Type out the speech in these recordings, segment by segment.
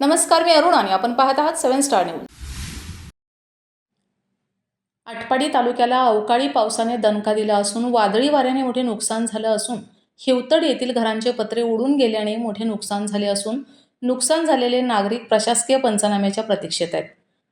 नमस्कार मी अरुण आणि आपण पाहत आहात सेवन स्टार न्यूज. आटपाडी तालुक्याला अवकाळी पावसाने दणका दिला असून वादळी वाऱ्याने मोठे नुकसान झालं असून हिवतड येथील घरांचे पत्रे उडून गेल्याने मोठे नुकसान झाले असून नुकसान झालेले नागरिक प्रशासकीय पंचनाम्याच्या प्रतीक्षेत आहेत.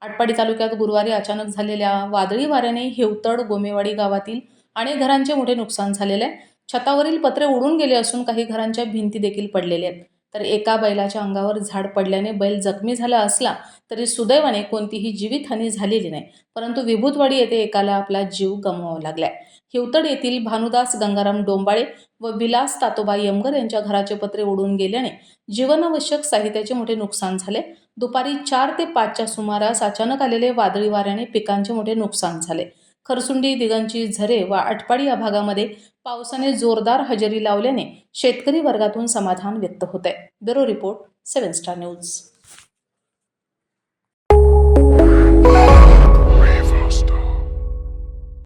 आटपाडी तालुक्यात गुरुवारी अचानक झालेल्या वादळी वाऱ्याने हिवतड गोमेवाडी गावातील अनेक घरांचे मोठे नुकसान झालेले आहे. छतावरील पत्रे उडून गेले असून काही घरांच्या भिंती देखील पडलेल्या आहेत. तर एका बैलाच्या अंगावर झाड पडल्याने बैल जखमी झाला असला तरी सुदैवाने कोणतीही जीवितहानी झालेली नाही. परंतु विभूतवाडी येथे एकाला आपला जीव गमवावा लागलाय. हिवतड येथील भानुदास गंगाराम डोंबाळे व विलास तातोबा यमगर यांच्या घराचे पत्रे उडून गेल्याने जीवनावश्यक साहित्याचे मोठे नुकसान झाले. दुपारी चार ते पाचच्या सुमारास अचानक आलेले वादळी वाऱ्याने पिकांचे मोठे नुकसान झाले. खरसुंडी दिगंची झरे व आटपाडी या भागामध्ये पावसाने जोरदार हजेरी लावल्याने शेतकरी वर्गातून समाधान व्यक्त होत आहे bureau report seven star news.